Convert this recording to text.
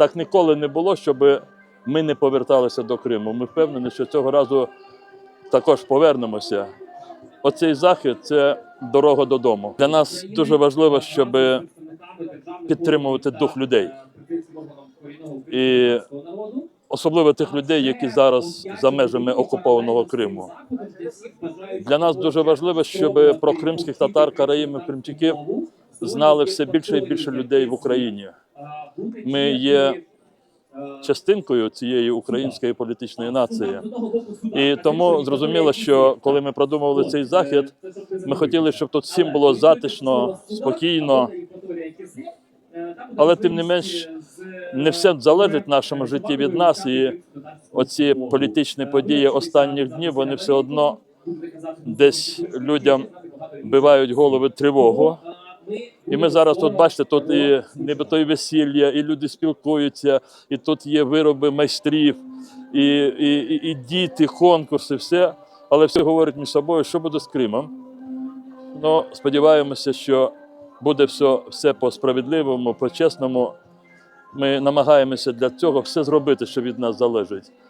так ніколи не було, щоб ми не поверталися до Криму. Ми впевнені, що цього разу також повернемося. Оцей захід це дорога додому. Для нас дуже важливо, щоб підтримувати дух людей. І особливо тих людей, які зараз за межами окупованого Криму. Для нас дуже важливо, щоб про кримських татар, караїмів, кримчаків знали все більше і більше людей в Україні. Ми є частинкою цієї української політичної нації. І тому зрозуміло, що коли ми продумували цей захід, ми хотіли, щоб тут всім було затишно, спокійно. Але тим не менш, не все залежить в нашому житті від нас, і оці політичні події останніх днів вони все одно десь людям вбивають голови тривогу. І ми зараз тут бачите, тут і нібито і весілля, і люди спілкуються, і тут є вироби майстрів, і, і, і, і діти, конкурси, все. Але всі говорять між собою, що буде з Кримом. Ну, сподіваємося, що буде все, все по справедливому, по чесному. Ми намагаємося для цього все зробити, що від нас залежить.